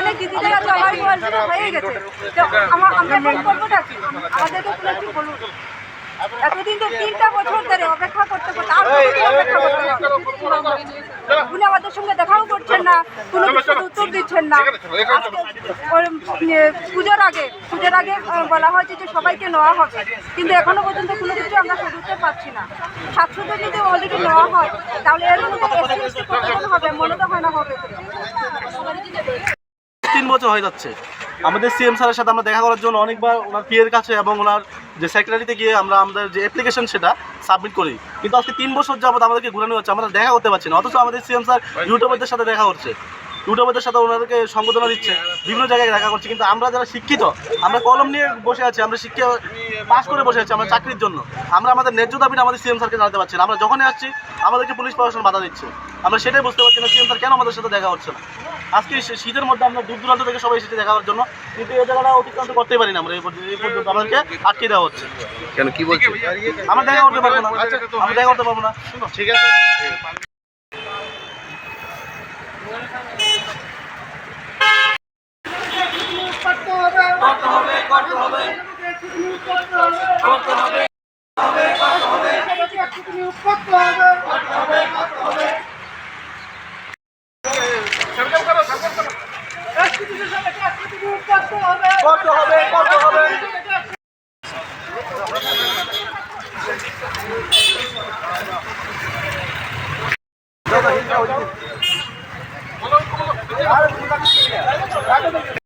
অনেক দিদিদের আছে আমার বয়সটা হয়ে গেছে। তো আমার আমরা করবোটা কি? আমাদেরকে কোনো একটু বলুন। এতদিন তো তিনটা বছর ধরে অপেক্ষা করতে করতে আর অপেক্ষা করতে উনি আমাদের সঙ্গে দেখাও করছেন না, কোনো কিছু উত্তর দিচ্ছেন না। পুজোর আগে পুজোর আগে বলা হয়েছে যে সবাইকে নেওয়া হবে। কিন্তু এখনও পর্যন্ত কোনো কিছু আমরা সদুত্তর পাচ্ছি না। জন যদি অলরেডি নেওয়া হয়, তাহলে এর মধ্যে হবে? মনে তো হয় না হবে। বছর হয়ে যাচ্ছে। আমাদের সিএম স্যারের সাথে আমরা দেখা করার জন্য অনেকবার ওনার পিয়ের কাছে এবং ওনার যে সেক্রেটারিতে গিয়ে আমরা আমাদের যে অ্যাপ্লিকেশন সেটা সাবমিট করি। কিন্তু আজকে তিন বছর যাবত আমাদেরকে ঘুরানো হচ্ছে আমরা দেখা করতে পারছি না। অথচ আমাদের সিএম স্যার ইউটিউবারদের সাথে দেখা করছে। ইউটিউবারদের সাথে ওনাদেরকে সংবোধনা দিচ্ছে বিভিন্ন জায়গায় দেখা করছে কিন্তু আমরা যারা শিক্ষিত আমরা কলম নিয়ে বসে আছি আমরা শিক্ষা পাস করে বসে আছি আমরা চাকরির জন্য। আমরা আমাদের ন্যায্য দাবিটা আমাদের সিএম স্যারকে জানাতে পারছি না। আমরা যখনই আসছি আমাদেরকে পুলিশ প্রশাসন বাধা দিচ্ছে। আমরা সেটাই বুঝতে পারছি না সিএম স্যার কেন আমাদের সাথে দেখা হচ্ছে না? আজকে শীতের মধ্যে আমরা দূর দূরান্ত থেকে সবাই এসেছি দেখা করার জন্য কিন্তু এই জায়গাটা অতিক্রান্ত করতেই পারি না আমরা এই পর্যন্ত আমাদেরকে আটকে দেওয়া হচ্ছে। কেন কি বলছি? আমরা দেখা করতে পারব না আমরা দেখা করতে পারব না। ঠিক আছে। Gracias.